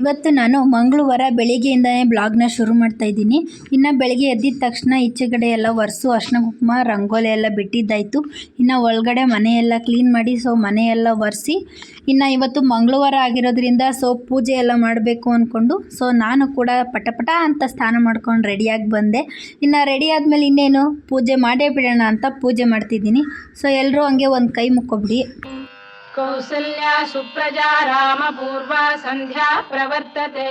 ಇವತ್ತು ನಾನು ಮಂಗಳವಾರ ಬೆಳಿಗ್ಗೆಯಿಂದನೇ ಬ್ಲಾಗ್ನ ಶುರು ಮಾಡ್ತಾ ಇದ್ದೀನಿ. ಇನ್ನು ಬೆಳಗ್ಗೆ ಎದ್ದಿದ ತಕ್ಷಣ ಈಚೆಗಡೆ ಎಲ್ಲ ಒರೆಸು, ಅರ್ಶಿನ ಕುಂಕುಮ, ರಂಗೋಲಿ ಎಲ್ಲ ಬಿಟ್ಟಿದ್ದಾಯಿತು. ಇನ್ನು ಒಳಗಡೆ ಮನೆಯೆಲ್ಲ ಕ್ಲೀನ್ ಮಾಡಿ, ಸೊ ಮನೆಯೆಲ್ಲ ಒರೆಸಿ, ಇನ್ನು ಇವತ್ತು ಮಂಗಳವಾರ ಆಗಿರೋದ್ರಿಂದ, ಸೊ ಪೂಜೆ ಎಲ್ಲ ಮಾಡಬೇಕು ಅಂದ್ಕೊಂಡು ಸೊ ನಾನು ಕೂಡ ಪಟಪಟ ಅಂತ ಸ್ನಾನ ಮಾಡ್ಕೊಂಡು ರೆಡಿಯಾಗಿ ಬಂದೆ. ಇನ್ನು ರೆಡಿ ಆದಮೇಲೆ ಇನ್ನೇನು, ಪೂಜೆ ಮಾಡೇ ಬಿಡೋಣ ಅಂತ ಪೂಜೆ ಮಾಡ್ತಿದ್ದೀನಿ. ಸೊ ಎಲ್ಲರೂ ಹಂಗೆ ಒಂದು ಕೈ ಮುಕ್ಕೊಬಿಡಿ. कौसल्या सुप्रजा रामपूर्वा सन्ध्या प्रवर्तते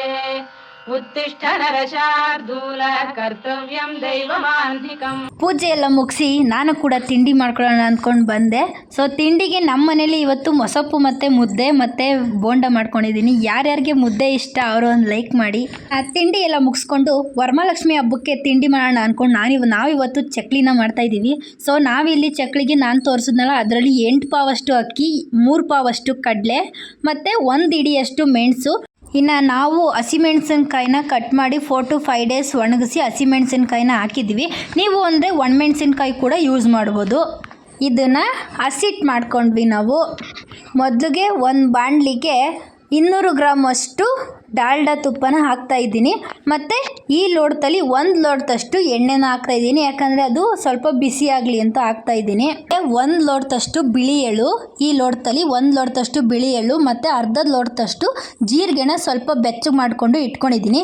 ಪೂಜೆ ಎಲ್ಲ ಮುಗಿಸಿ ನಾನು ಕೂಡ ತಿಂಡಿ ಮಾಡ್ಕೊಳ್ಳೋಣ ಅಂದ್ಕೊಂಡು ಬಂದೆ. ಸೊ ತಿಂಡಿಗೆ ನಮ್ಮ ಮನೇಲಿ ಇವತ್ತು ಮೊಸಪ್ಪು ಮತ್ತು ಮುದ್ದೆ ಮತ್ತು ಬೋಂಡ ಮಾಡ್ಕೊಂಡಿದ್ದೀನಿ. ಯಾರ್ಯಾರಿಗೆ ಮುದ್ದೆ ಇಷ್ಟ ಅವರು ಒಂದು ಲೈಕ್ ಮಾಡಿ. ಆ ತಿಂಡಿ ಎಲ್ಲ ಮುಗಿಸ್ಕೊಂಡು ವರಮಹಾಲಕ್ಷ್ಮಿ ಹಬ್ಬಕ್ಕೆ ತಿಂಡಿ ಮಾಡೋಣ ಅಂದ್ಕೊಂಡು ನಾನಿವ್ ನಾವಿವತ್ತು ಚಕ್ಲಿನ ಮಾಡ್ತಾಯಿದ್ದೀವಿ ಸೊ ನಾವಿಲ್ಲಿ ಚಕ್ಲಿಗೆ ನಾನು ತೋರಿಸಿದ್ನಲ್ಲ, ಅದರಲ್ಲಿ ಎಂಟು ಪಾವಷ್ಟು ಅಕ್ಕಿ, ಮೂರು ಪಾವಷ್ಟು ಕಡಲೆ ಮತ್ತು ಒಂದು ಇಡಿಯಷ್ಟು ಮೆಣಸು. ಇನ್ನು ನಾವು ಹಸಿಮೆಣಸಿನ್ಕಾಯಿನ ಕಟ್ ಮಾಡಿ ಫೋರ್ ಟು ಫೈವ್ ಡೇಸ್ ಒಣಗಿಸಿ ಹಸಿಮೆಣಸಿನ್ಕಾಯಿನ ಹಾಕಿದ್ವಿ. ನೀವು ಅಂದರೆ ಒಣಮೆಣಸಿನ್ಕಾಯಿ ಕೂಡ ಯೂಸ್ ಮಾಡ್ಬೋದು. ಇದನ್ನು ಹಸಿಟ್ಟು ಮಾಡ್ಕೊಂಡ್ವಿ ನಾವು. ಮೊದಲಿಗೆ ಒಂದು ಬಾಣಲಿಗೆ ಇನ್ನೂರು ಗ್ರಾಮ್ ಅಷ್ಟು ಡಾಲ್ಡಾ ತುಪ್ಪನ ಹಾಕ್ತಾ ಇದ್ದೀನಿ. ಮತ್ತು ಈ ಲೋಟದಲ್ಲಿ ಒಂದು ಲೋಟದಷ್ಟು ಎಣ್ಣೆನ ಹಾಕ್ತಾ ಇದ್ದೀನಿ. ಯಾಕಂದರೆ ಅದು ಸ್ವಲ್ಪ ಬಿಸಿ ಆಗಲಿ ಅಂತ ಹಾಕ್ತಾ ಇದ್ದೀನಿ. ಒಂದು ಲೋಟದಷ್ಟು ಬಿಳಿ ಎಳ್ಳು, ಈ ಲೋಟದಲ್ಲಿ ಒಂದು ಲೋಟದಷ್ಟು ಬಿಳಿ ಎಳ್ಳು, ಮತ್ತು ಅರ್ಧ ಲೋಟದಷ್ಟು ಜೀರಿಗೆನ ಸ್ವಲ್ಪ ಬೆಚ್ಚಗೆ ಮಾಡಿಕೊಂಡು ಇಟ್ಕೊಂಡಿದ್ದೀನಿ.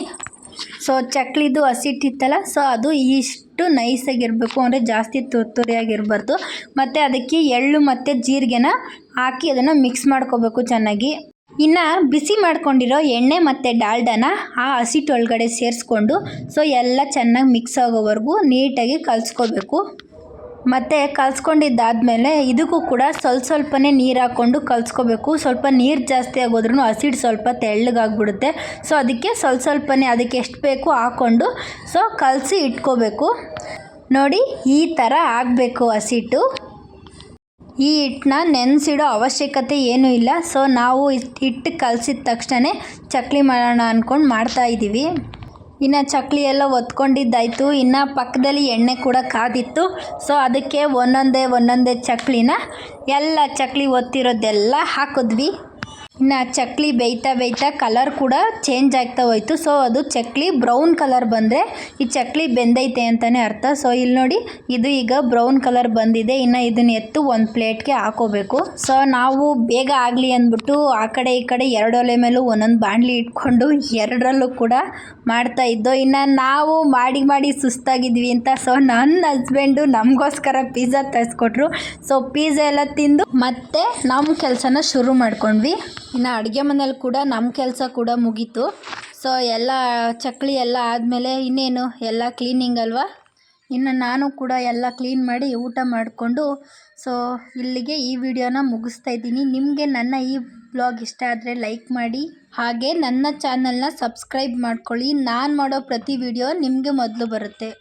ಸೊ ಚಕ್ಲಿದು ಹಸಿಟ್ಟಿತ್ತಲ್ಲ ಸೊ ಅದು ಇಷ್ಟು ನೈಸಾಗಿರಬೇಕು ಅಂದರೆ ಜಾಸ್ತಿ ತುರ್ತುರಿಯಾಗಿರಬಾರ್ದು ಮತ್ತು ಅದಕ್ಕೆ ಎಳ್ಳು ಮತ್ತು ಜೀರಿಗೆನ ಹಾಕಿ ಅದನ್ನು ಮಿಕ್ಸ್ ಮಾಡ್ಕೋಬೇಕು ಚೆನ್ನಾಗಿ. ಇನ್ನು ಬಿಸಿ ಮಾಡ್ಕೊಂಡಿರೋ ಎಣ್ಣೆ ಮತ್ತು ಡಾಲ್ಡನ ಆ ಹಸಿಟ್ಟೊಳಗಡೆ ಸೇರಿಸ್ಕೊಂಡು ಸೊ ಎಲ್ಲ ಚೆನ್ನಾಗಿ ಮಿಕ್ಸ್ ಆಗೋವರೆಗೂ ನೀಟಾಗಿ ಕಲಿಸ್ಕೋಬೇಕು. ಮತ್ತು ಕಲ್ಸ್ಕೊಂಡಿದ್ದಾದಮೇಲೆ ಇದಕ್ಕೂ ಕೂಡ ಸ್ವಲ್ಪ ಸ್ವಲ್ಪನೇ ನೀರು ಹಾಕ್ಕೊಂಡು ಕಲಿಸ್ಕೋಬೇಕು. ಸ್ವಲ್ಪ ನೀರು ಜಾಸ್ತಿ ಆಗೋದ್ರೂ ಹಸಿಟ್ಟು ಸ್ವಲ್ಪ ತೆಳ್ಳಗಾಗ್ಬಿಡುತ್ತೆ. ಸೊ ಅದಕ್ಕೆ ಸ್ವಲ್ಪ ಸ್ವಲ್ಪನೇ ಅದಕ್ಕೆ ಎಷ್ಟು ಬೇಕು ಹಾಕ್ಕೊಂಡು ಸೊ ಕಲಸಿ ಇಟ್ಕೋಬೇಕು. ನೋಡಿ, ಈ ಥರ ಆಗಬೇಕು ಹಸಿಟ್ಟು. ಈ ಹಿಟ್ಟನ್ನ ನೆನೆಸಿಡೋ ಅವಶ್ಯಕತೆ ಏನೂ ಇಲ್ಲ. ಸೊ ನಾವು ಹಿಟ್ಟು ಕಲಸಿದ ತಕ್ಷಣ ಚಕ್ಲಿ ಮಾಡೋಣ ಅಂದ್ಕೊಂಡು ಮಾಡ್ತಾ ಇದ್ದೀವಿ ಇನ್ನು ಚಕ್ಲಿ ಎಲ್ಲ ಒತ್ಕೊಂಡಿದ್ದಾಯಿತು. ಇನ್ನು ಪಕ್ಕದಲ್ಲಿ ಎಣ್ಣೆ ಕೂಡ ಕಾದಿತ್ತು. ಸೊ ಅದಕ್ಕೆ ಒಂದೊಂದೇ ಒಂದೊಂದೇ ಚಕ್ಲಿನ ಎಲ್ಲ ಚಕ್ಲಿ ಒತ್ತಿರೋದೆಲ್ಲ ಹಾಕಿದ್ವಿ. ಇನ್ನು ಚಕ್ಲಿ ಬೇಯ್ತಾ ಬೇಯ್ತಾ ಕಲರ್ ಕೂಡ ಚೇಂಜ್ ಆಗ್ತಾ ಹೋಯ್ತು. ಸೊ ಅದು ಚಕ್ಲಿ ಬ್ರೌನ್ ಕಲರ್ ಬಂದರೆ ಈ ಚಕ್ಲಿ ಬೆಂದೈತೆ ಅಂತಲೇ ಅರ್ಥ. ಸೊ ಇಲ್ಲಿ ನೋಡಿ, ಇದು ಈಗ ಬ್ರೌನ್ ಕಲರ್ ಬಂದಿದೆ. ಇನ್ನು ಇದನ್ನ ಎತ್ತು ಒಂದು ಪ್ಲೇಟ್ಗೆ ಹಾಕೋಬೇಕು. ಸೊ ನಾವು ಬೇಗ ಆಗಲಿ ಅಂದ್ಬಿಟ್ಟು ಆ ಕಡೆ ಈ ಕಡೆ ಎರಡು ಒಲೆ ಮೇಲೂ ಒಂದೊಂದು ಬಾಣಲಿ ಇಟ್ಕೊಂಡು ಎರಡರಲ್ಲೂ ಕೂಡ ಮಾಡ್ತಾ ಇದ್ದೋ, ಇನ್ನು ನಾವು ಮಾಡಿ ಮಾಡಿ ಸುಸ್ತಾಗಿದ್ವಿ ಅಂತ. ಸೊ ನನ್ನ ಹಸ್ಬೆಂಡು ನಮಗೋಸ್ಕರ ಪಿಜ್ಜಾ ತರಿಸ್ಕೊಟ್ರು. ಸೊ ಪಿಜ್ಜಾ ಎಲ್ಲ ತಿಂದು ಮತ್ತೆ ನಮ್ಮ ಕೆಲಸನ ಶುರು ಮಾಡ್ಕೊಂಡ್ವಿ. ಇನ್ನು ಅಡುಗೆ ಮನೇಲಿ ಕೂಡ ನಮ್ಮ ಕೆಲಸ ಕೂಡ ಮುಗೀತು. ಸೊ ಎಲ್ಲ ಚಕ್ಲಿ ಎಲ್ಲ ಆದಮೇಲೆ ಇನ್ನೇನು, ಎಲ್ಲ ಕ್ಲೀನಿಂಗ್ ಅಲ್ವಾ? ಇನ್ನು ನಾನು ಕೂಡ ಎಲ್ಲ ಕ್ಲೀನ್ ಮಾಡಿ ಊಟ ಮಾಡಿಕೊಂಡು ಸೊ ಇಲ್ಲಿಗೆ ಈ ವಿಡಿಯೋನ ಮುಗಿಸ್ತಾ ಇದ್ದೀನಿ. ನಿಮಗೆ ನನ್ನ ಈ ಬ್ಲಾಗ್ ಇಷ್ಟ ಆದರೆ ಲೈಕ್ ಮಾಡಿ, ಹಾಗೆ ನನ್ನ ಚಾನಲ್ನ ಸಬ್ಸ್ಕ್ರೈಬ್ ಮಾಡ್ಕೊಳ್ಳಿ. ನಾನು ಮಾಡೋ ಪ್ರತಿ ವಿಡಿಯೋ ನಿಮಗೆ ಮೊದಲು ಬರುತ್ತೆ.